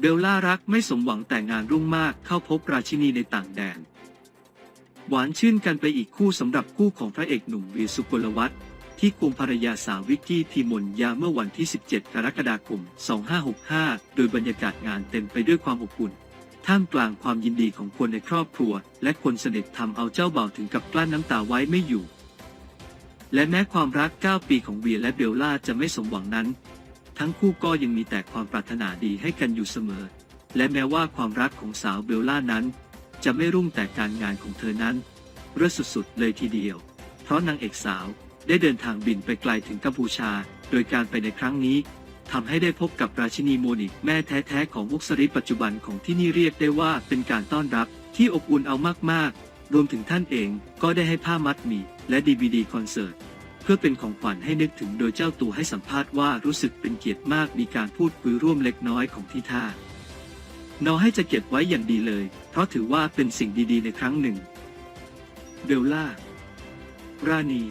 เบลล่ารักไม่สมหวังแต่งานรุ่งมากเข้าพบราชินีในต่างแดน หวานชื่นกันไปอีกคู่สำหรับคู่ของพระเอกหนุ่มวีสุกลวัฒน์ที่ควงภรรยาสาววิกกี้ทีมนยาเมื่อวันที่ 17 กรกฎาคม 2565 โดยบรรยากาศงานเต็มไปด้วยความอบอุ่น ท่ามกลางความยินดีของคนในครอบครัว และคนสนิททำเอาเจ้าบ่าวถึงกับกลั้นน้ำตาไว้ไม่อยู่ และแม้ความรัก 9 ปีของเวียและเบลล่าจะไม่สมหวังนั้น ทั้งคู่ก็ยังมีแต่ความปรารถนาดีให้กันอยู่เสมอ และแม้ว่าความรักของสาวเบลล่านั้น จะไม่รุ่งแต่การงานของเธอนั้นเรื่อสุดๆเลยทีเดียว เพราะนางเอกสาวได้เดินทางบินไปไกลถึงกัมพูชา โดยการไปในครั้งนี้ทำให้ได้พบกับราชินีโมนิกแม่แท้ๆของวกสริปัจจุบันของที่นี่เรียกได้ว่าเป็นการต้อนรับที่อบอุ่นเอามากๆ รวมถึงท่านเองก็ได้ให้ผ้ามัดหมี่และดีวีดีคอนเสิร์ต พื่อเป็นของขวัญให้นึกถึงโดยเจ้าตัวให้สัมภาษณ์ว่ารู้สึกเป็นเกียรติมากมีการพูดคุยร่วมเล็กน้อยของที่ท่านอให้จะเก็บไว้อย่างดีเลย เพราะถือว่าเป็นสิ่งดีๆในครั้งหนึ่ง เบลล่า ราณี